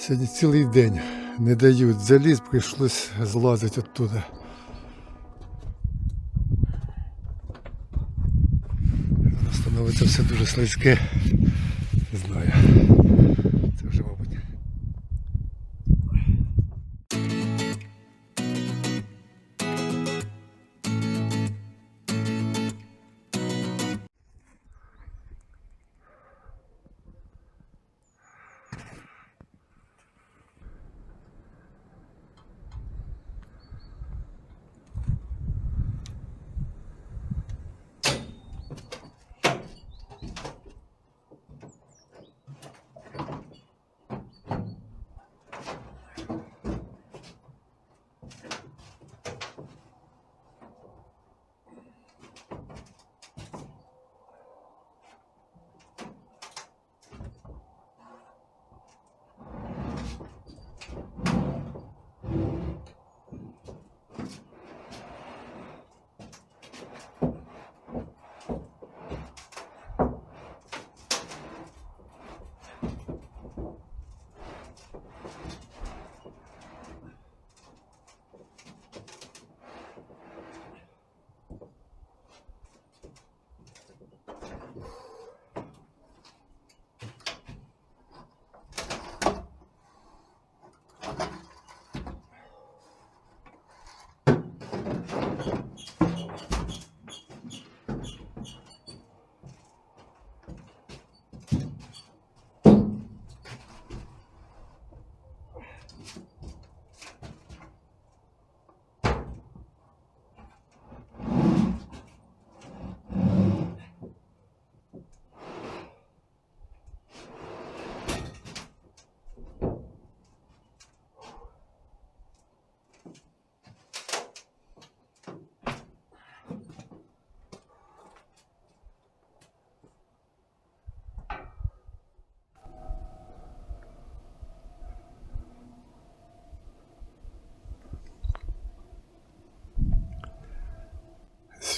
Сьогодні цілий день не дають заліз, прийшлось злазити оттуда. Воно становиться все дуже слизьке. Не знаю.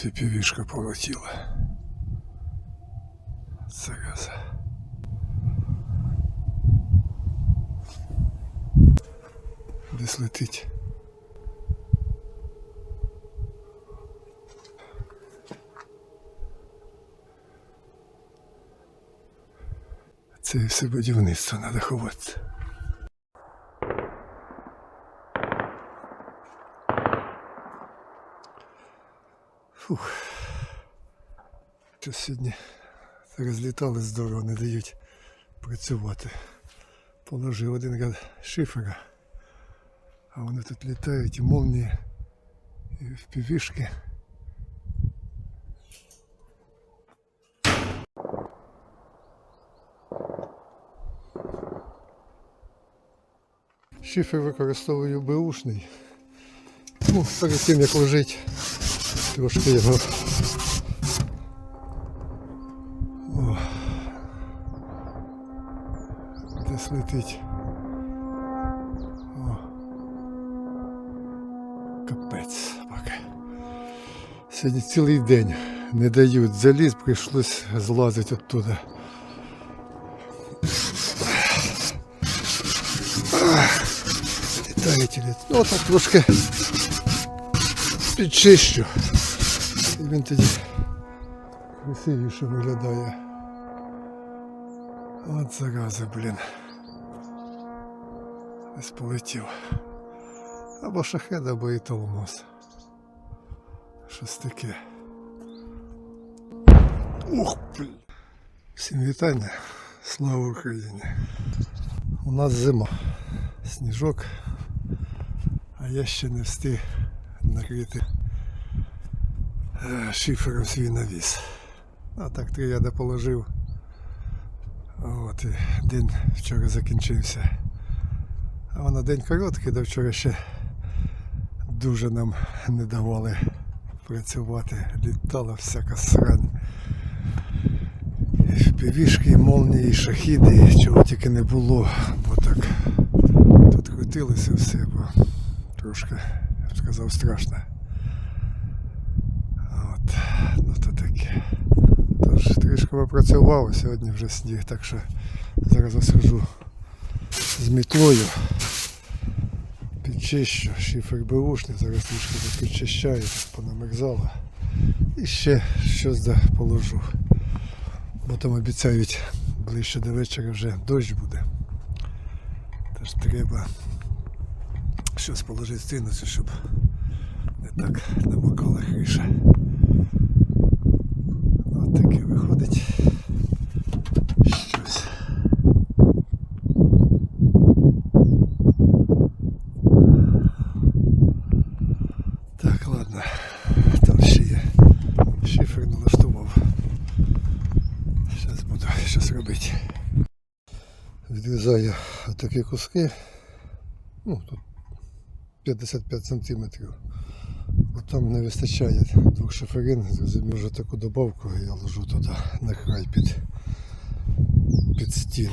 Свіпівішка полетіла. Зараза. Десь летить. Це все будівництво треба ховатися. Фух. Що сьогодні розлітали здорово, не дають працювати. Положив один ряд шифера, а вони тут літають і молнії, і впівішки. Шифер використовую беушний. Ну, перед тим як ложить, трошки його. О. Десь летить. О. Капець поки. Сьогодні цілий день не дають заліз, прийшлось злазити оттуда. Літають, літають. Ну так трошки підчищу. І він тоді красивіше виглядає. От зараза, блін. Десь полетів. Або шахед, або і тормоз. Щось таке. Ух, блін. Всім вітання. Слава Україні. У нас зима. Сніжок. А я ще не встиг накрити е, шифером свій навіс. А так три ряда положив. От, і день вчора закінчився. А воно день короткий, до вчора ще дуже нам не давали працювати. Літала всяка срань. І півішки, і молнії, і шахіди, і чого тільки не було. Бо так тут крутилося все, бо трошки, я сказав, страшно. От, ну то таке. Тож трішки попрацював, сьогодні вже сніг, так що зараз схожу з мітлою. Підчищу, шифер беушний, зараз трішки підчищаю, понамерзало. І ще щось положу. Бо там обіцяють ближче до вечора вже дощ буде. Тож треба щось положити стінуться, щоб не так намокала криша. От таке виходить щось. Так, ладно. Там ще є. Шифер налаштував. Зараз буду щось робити. Відрізаю такі куски. Ну, тут 55 сантиметрів. От там не вистачає двох шиферин, зрозумів вже таку добавку я ложу туди на край під, під стіну.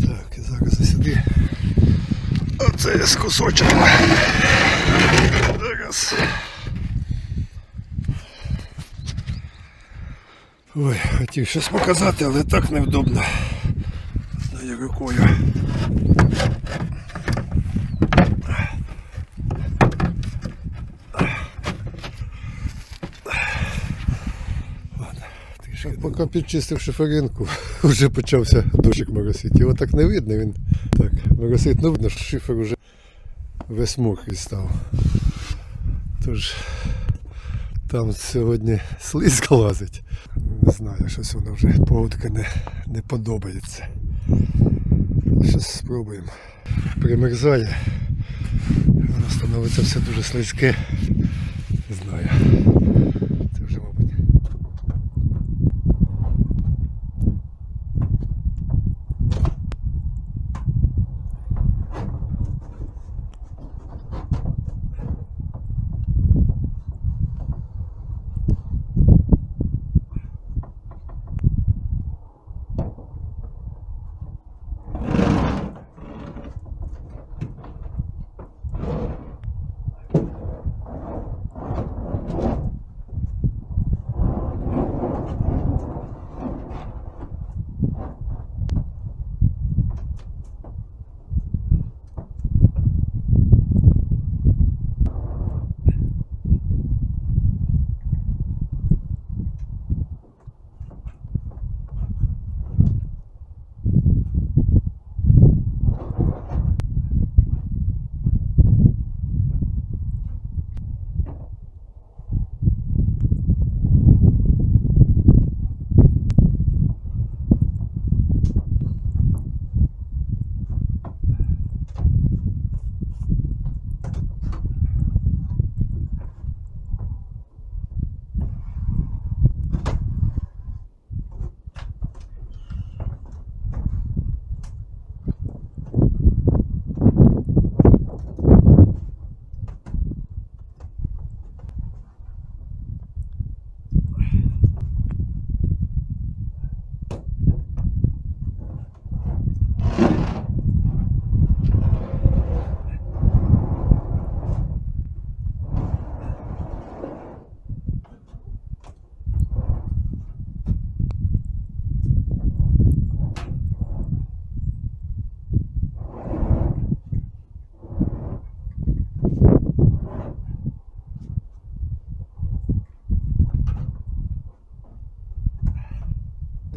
Так, і зараз ось сюди. Є кусочок. Зараз. Ой, хотів щось показати, але так невдобно. Знаю рукою. Поки підчистив шиферинку, вже почався дощик моросити. Його так не видно, він так моросить. Ну видно, що шифер вже весь мокрий став. Тож там сьогодні слизько лазить. Не знаю, щось воно вже погодка не, не подобається. Щось спробуємо. Примерзає. Воно становиться все дуже слизьке. Не знаю.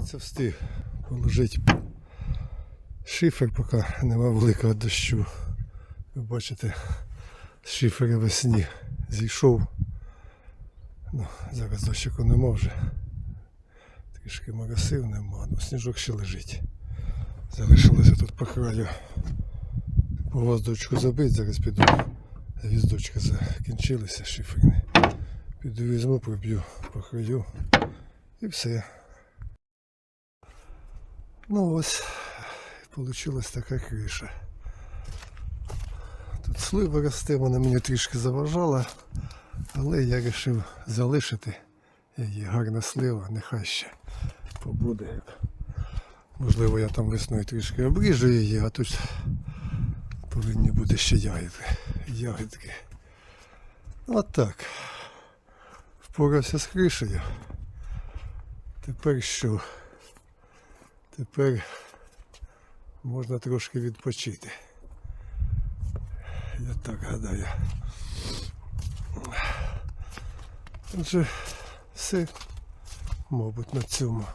Це встиг положити шифер, поки нема великого дощу. Ви бачите, з шифера весні зійшов. Ну, зараз дощику нема вже. Трішки моросив нема, ну сніжок ще лежить. Залишилося тут по краю гвоздочку забити, зараз піду. Гвіздочки закінчилися шиферні. Піду візьму, проб'ю по краю і все. Ну ось, получилась така криша. Тут слива росте, вона мені трішки заважала, але я вирішив залишити її гарна слива, нехай ще побуде Можливо, я там весною трішки обріжу її, а тут повинні бути ще ягідки. ягідки. От так. Впорався з кришею. Тепер що? Тепер можна трошки відпочити. Я так гадаю. Отже, все, мабуть, на цьому.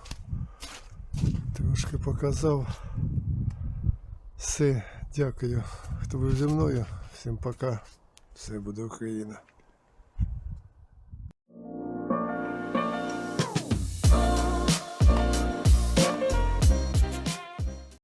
Трошки показав. Все, дякую, хто був зі мною. Всім пока. Все буде Україна.